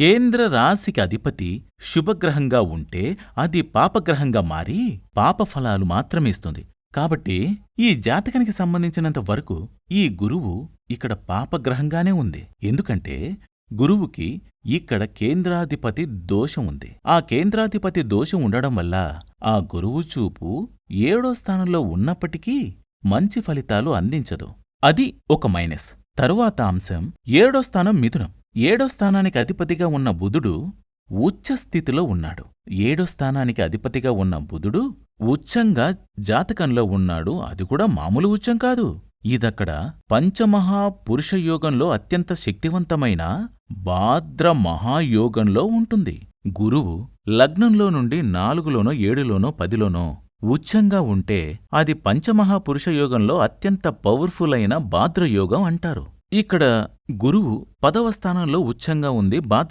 కేంద్ర రాశికి అధిపతి శుభగ్రహంగా ఉంటే అది పాపగ్రహంగా మారి పాపఫలాలు మాత్రమే ఇస్తుంది. కాబట్టి ఈ జాతకానికి సంబంధించినంత వరకు ఈ గురువు ఇక్కడ పాపగ్రహంగానే ఉంది. ఎందుకంటే గురువుకి ఇక్కడ కేంద్రాధిపతి దోషం ఉంది. ఆ కేంద్రాధిపతి దోషం ఉండడం వల్ల ఆ గురువు చూపు ఏడో స్థానంలో ఉన్నప్పటికీ మంచి ఫలితాలు అందించదు. అది ఒక మైనస్. తరువాత అంశం ఏడో స్థానం మిథునం. ఏడో స్థానానికి అధిపతిగా ఉన్న బుధుడు ఉచ్చస్థితిలో ఉన్నాడు. ఏడో స్థానానికి అధిపతిగా ఉన్న బుధుడు ఉచ్చంగా జాతకంలో ఉన్నాడు. అది కూడా మామూలు ఉచ్చం కాదు. ఇదక్కడ పంచమహా పురుషయోగంలో అత్యంత శక్తివంతమైన భాద్ర మహాయోగంలో ఉంటుంది. గురువు లగ్నంలో నుండి నాలుగులోనో ఏడులోనో పదిలోనో ఉచ్చంగా ఉంటే అది పంచమహా అత్యంత పవర్ఫుల్ అయిన భాద్రయోగం అంటారు. ఇక్కడ గురువు పదవ స్థానంలో ఉచ్చంగా ఉంది బాత్